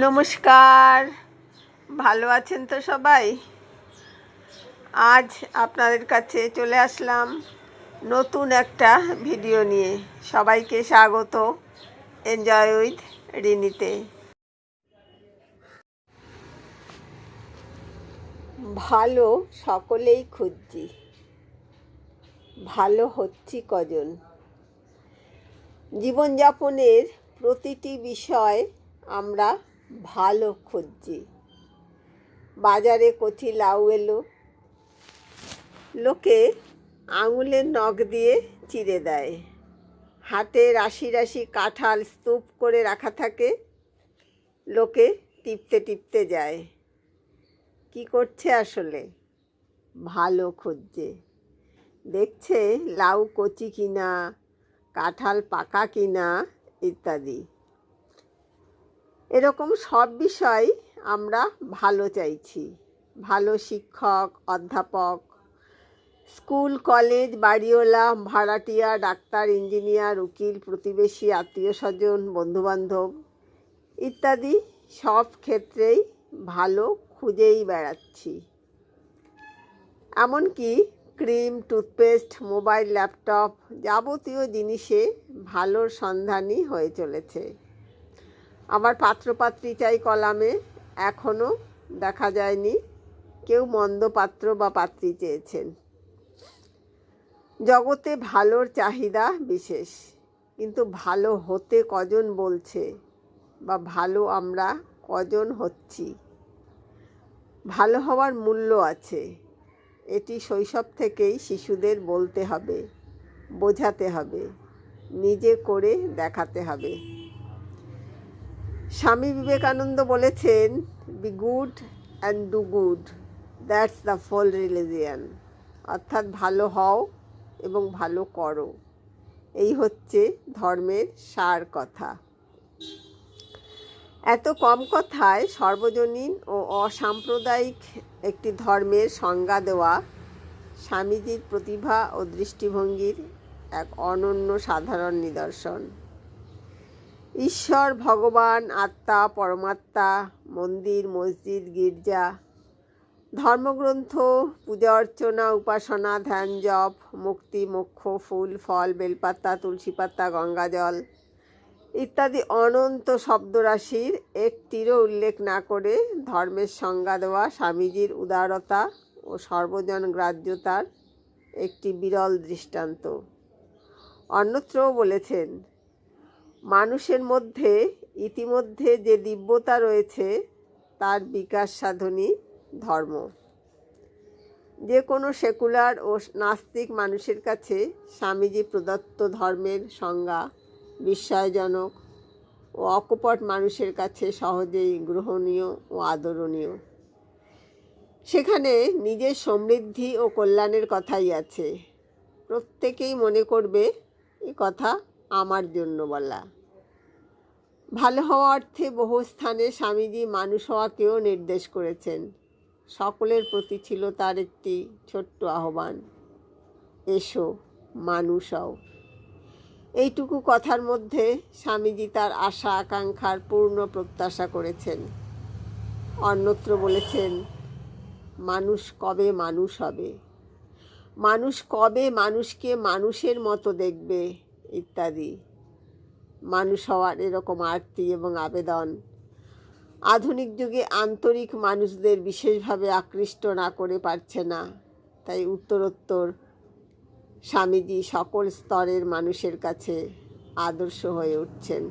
নমস্কার। ভালো আছেন তো সবাই? আজ আপনাদের কাছে চলে আসলাম নতুন একটা ভিডিও নিয়ে। সবাইকে স্বাগত এনজয় উইথ রিনিতে। ভালো সকলেই খুঁজছি। ভালো হচ্ছি কজন? জীবনযাপনের প্রতিটি বিষয় আমরা ভালো খুঁজছি। বাজারে কচি লাউ এলো। লোকে আঙুলের নখ দিয়ে চিড়ে দেয়। হাতে রাশি রাশি কাঁঠাল স্তূপ করে রাখা থাকে। লোকে টিপতে টিপতে যায়। কি করছে আসলে? ভালো খুঁজছে। দেখছে লাউ কচি কিনা, কাঁঠাল পাকা কিনা, ইত্যাদি। এরকম সব বিষয় আমরা ভালো চাইছি। ভালো শিক্ষক, অধ্যাপক, স্কুল, কলেজ, বাড়িওয়ালা, ভাড়াটিয়া, ডাক্তার, ইঞ্জিনিয়ার, উকিল, প্রতিবেশী, আত্মীয় স্বজন, বন্ধুবান্ধব ইত্যাদি সব ক্ষেত্রেই ভালো খুঁজেই বেড়াচ্ছি। এমনকি ক্রিম, টুথপেস্ট, মোবাইল, ল্যাপটপ যাবতীয় জিনিসে ভালোর সন্ধানই হয়ে চলেছে। আমার পাত্রপাত্রী চাই কলামে এখনও দেখা যায়নি। কেউ মন্দ পাত্র বা পাত্রী চেয়েছেন। জগতে ভালোর চাহিদা বিশেষ, কিন্তু ভালো হতে কজন বলছে বা ভালো আমরা কজন হচ্ছি? ভালো হওয়ার মূল্য আছে, এটি শৈশব থেকেই শিশুদের বলতে হবে, বোঝাতে হবে, নিজে করে দেখাতে হবে। স্বামী বিবেকানন্দ বলেছেন be good and do good that's the full religion অর্থাৎ ভালো হও এবং ভালো করো। এই হচ্ছে ধর্মের সার কথা। এত কম কথায় সর্বজনীন ও অসাম্প্রদায়িক একটি ধর্মের সংজ্ঞা দেওয়া স্বামীজির প্রতিভা ও দৃষ্টিভঙ্গির এক অনন্য সাধারণ নিদর্শন। ঈশ্বর, ভগবান, আত্মা, পরমাত্মা, মন্দির, মসজিদ, গির্জা, ধর্মগ্রন্থ, পূজা অর্চনা, উপাসনা, ধ্যান, জপ, মুক্তি, মোক্ষ, ফুল, ফল, বেলপাতা, তুলসী পাতা গঙ্গাজল ইত্যাদি অনন্ত শব্দরাশির একটিরও উল্লেখ না করে ধর্মের সংজ্ঞা দেওয়া স্বামীজির উদারতা ও সর্বজন গ্রাহ্যতার একটি বিরল দৃষ্টান্ত। অন্যত্রও বলেছেন মানুষের মধ্যে ইতিমধ্যে যে দিব্যতা রয়েছে, তার বিকাশ সাধনই ধর্ম। যে কোনো সেকুলার ও নাস্তিক মানুষের কাছে স্বামীজি প্রদত্ত ধর্মের সংজ্ঞা বিস্ময়জনক ও অকপট মানুষের কাছে সহজেই গ্রহণীয় ও আদরণীয়। সেখানে নিজের সমৃদ্ধি ও কল্যাণের কথাই আছে। প্রত্যেকেই মনে করবে, এ কথা আমার জন্য বলা। ভালো হওয়া অর্থে বহু স্থানে স্বামীজি মানুষ হওয়াকেও নির্দেশ করেছেন। সকলের প্রতি ছিল তার একটি ছোট্ট আহ্বান, এসো, মানুষ হও। এইটুকু কথার মধ্যে স্বামীজি তার আশা, আকাঙ্ক্ষার পূর্ণ প্রত্যাশা করেছেন। অন্যত্র বলেছেন, মানুষ কবে মানুষ হবে? মানুষ কবে মানুষকে মানুষের মতো দেখবে? ইত্যাদি। মানুষ হওয়ার এরকম আরতি এবং আবেদন। আধুনিক যুগে আন্তরিক মানুষদের বিশেষভাবে আকৃষ্ট না করে পারছে না। তাই উত্তরোত্তর স্বামীজি সকল স্তরের মানুষের কাছে আদর্শ হয়ে উঠছেন।